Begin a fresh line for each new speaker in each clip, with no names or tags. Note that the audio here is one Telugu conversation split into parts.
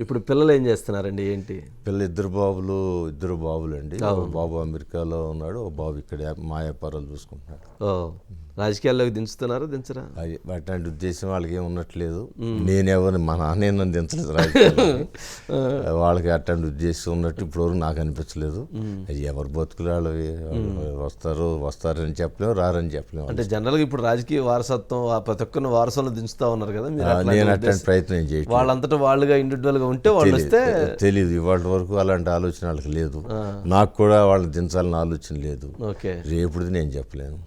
ఇప్పుడు పిల్లలు ఏం చేస్తున్నారండి? ఏంటి?
పిల్ల ఇద్దరు బాబులు ఇద్దరు బాబులు అండి బాబు అమెరికాలో ఉన్నాడు బాబు ఇక్కడ మా వ్యాపారాలు చూసుకుంటున్నాడు.
ఓ రాజకీయాల్లోకి దించుతున్నారు దించరా?
అట్లాంటి ఉద్దేశం వాళ్ళకి ఏం ఉన్నట్లేదు నేనెవరిని మా నాన్న నన్ను దించలేదు రాజకీయాల్లోకి. వాళ్ళకి అట్లాంటి ఉద్దేశం ఉన్నట్టు ఇప్పటివరకు నాకు అనిపించలేదు. ఎవరు బతుకులు వాళ్ళవి వాళ్ళు వస్తారు వస్తారని చెప్పలేము రారని చెప్పలేము
అంటే జనరల్గా ఇప్పుడు రాజకీయ వారసత్వం ఆ ప్రతి ఒక్కరిని వారసత్వం దించుతా ఉన్నారు కదా
నేను అట్లాంటి ప్రయత్నం చేయట్లేదు.
వాళ్ళంతటా వాళ్ళుగా ఇండివిజువల్గా ఉంటే వాళ్ళు వస్తే
తెలియదు ఇవాళ వరకు అలాంటి ఆలోచన వాళ్ళకి లేదు. నాకు కూడా వాళ్ళని దించాలని ఆలోచన లేదు.
ఓకే.
రేపుడిది నేను చెప్పలేను.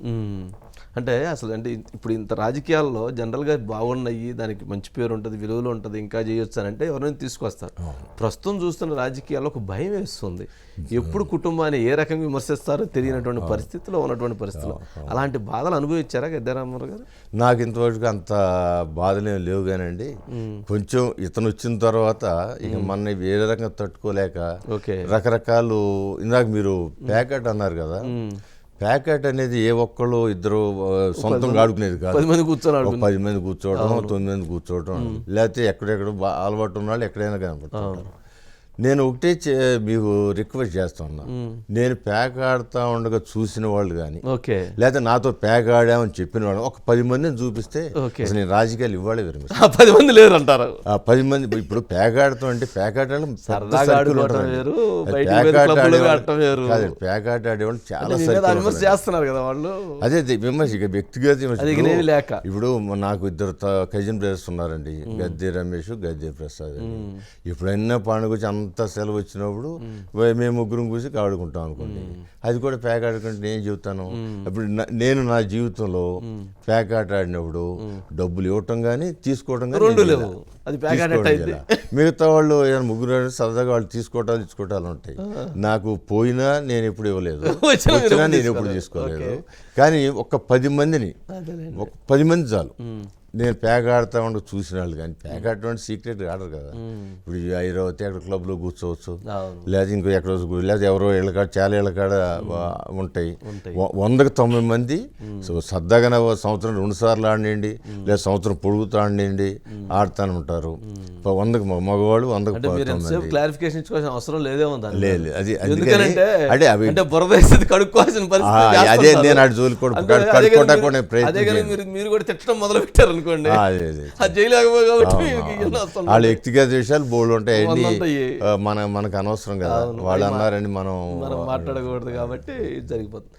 అంటే అసలు అంటే ఇప్పుడు ఇంత రాజకీయాల్లో జనరల్గా బాగున్నాయి దానికి మంచి పేరు ఉంటుంది విలువలు ఉంటుంది ఇంకా చేయొచ్చు అని అంటే ఎవరైనా తీసుకొస్తారు. ప్రస్తుతం చూస్తున్న రాజకీయాల్లో ఒక భయం వేస్తుంది. ఎప్పుడు కుటుంబాన్ని ఏ రకంగా విమర్శిస్తారో తెలియనటువంటి పరిస్థితిలో ఉన్నటువంటి పరిస్థితిలో. అలాంటి బాధలు అనుభవించారా గద్దెరామారావు గారు?
నాకు ఇంతవరకు అంత బాధలేం లేవు కానండి. కొంచెం ఇతను వచ్చిన తర్వాత ఇక మన వేరే రకంగా తట్టుకోలేక
ఓకే.
రకరకాలు ఇందాక మీరు ప్యాకెట్ అన్నారు కదా. ప్యాకెట్ అనేది ఏ ఒక్కళ్ళు ఇద్దరు సొంతంగా ఆడుకునేది కాదు.
పది మంది కూర్చొని
ఒక పది మంది కూర్చోవడం తొమ్మిది మంది కూర్చోవడం లేకపోతే ఎక్కడెక్కడ అలవాటు ఉన్న వాళ్ళు ఎక్కడైనా కనపడుతుంటారు. నేను ఒకటే మీకు రిక్వెస్ట్ చేస్తున్నా నేను ప్యాక్ ఆడుతా ఉండగా చూసిన వాళ్ళు కానీ
ఓకే.
లేకపోతే నాతో ప్యాక్ ఆడామని చెప్పిన వాళ్ళు ఒక పది మందిని చూపిస్తే. అసలు నేను రాజకీయాలు ఇవ్వాలే విరమిస్తాను
పది మంది లేరు అంటారు
ఆ పది మంది ఇప్పుడు ప్యాక్ ఆడతాం అంటే ప్యాక్
బయటికి
ప్యాక్ ఆట ఆడేవాళ్ళు- ప్యాక్ ఆట చాలా.
చేస్తున్నారు కదా వాళ్ళు.
అదే విమర్శ ఇక వ్యక్తిగత విమర్శ. ఇప్పుడు-
లేక.
ఇప్పుడు నాకు ఇద్దరు కజిన్ బ్రదర్స్ ఉన్నారండి. గద్దె రమేష్ గద్దె ప్రసాద్. ఎప్పుడైనా పండుగ వచ్చి అంత సెలవు వచ్చినప్పుడు మేము. ముగ్గురం కూర్చి ఆడుకుంటాం అనుకోండి. అది కూడా ప్యాక్ ఆడుకుంటే నేను చెబుతాను ఇప్పుడు నా- నేను నా జీవితంలో ప్యాక్ ఆట ఆడినప్పుడు డబ్బులు ఇవ్వటం కానీ తీసుకోవటం కానీ. మిగతా వాళ్ళు ఏదైనా ముగ్గురు సరదాగా వాళ్ళు తీసుకోవటాలు తీసుకోవటాలు ఉంటాయి. నాకు పోయినా నేను ఎప్పుడు ఇవ్వలేదు.
వచ్చినా
నేను ఎప్పుడు తీసుకోలేదు. కానీ ఒక పది మందిని ఒక పది మంది చాలు. నేను ప్యాక్ ఆడుతా ఉండి చూసిన వాళ్ళు కానీ ప్యాక్ ఆడటం సీక్రెట్ ఆడరు కదా. ఇప్పుడు ఐరావతి అక్కడ క్లబ్లో కూర్చోవచ్చు. లేదా ఇంకో ఎక్కడ లేదా ఎవరో ఇళ్ళకాడ చాలా ఇళ్ళకాడ ఉంటాయి. వందకు తొంభై మంది సో సరదాగా సంవత్సరం రెండు సార్లు ఆడినండి లేదా సంవత్సరం పొడుగుతూ ఆడినండి ఆడుతానే ఉంటారు. వందకు మగ- మగవాళ్ళు వందకు
క్లారిఫికేషన్ ఇచ్చుకోవాల్సిన అవసరం
లేదు, లేదు. అది అంటే అవి-
అంటే బురద వేసేది కడుక్కోవాల్సిన పరిస్థితి
అదే. నేను అటు జోలికి కూడా
అంటే
కడు-
అదే కానీ
కడుక్కోవడానికి
మీరు-
కూడా ప్రయత్నం
మీరు కూడా తిట్టడం మొదలు పెట్టారు అనుకోండి.
అదే
ఎన్నో వస్తుంటాయి.
వాళ్ళ వ్యక్తిగత విషయాలు బోల్డ్ ఉంటాయి. మన మనకు అనవసరం కదా. వాళ్ళు అన్నారని మనం
మనం మాట్లాడకూడదు కాబట్టి జరిగిపోతుంది.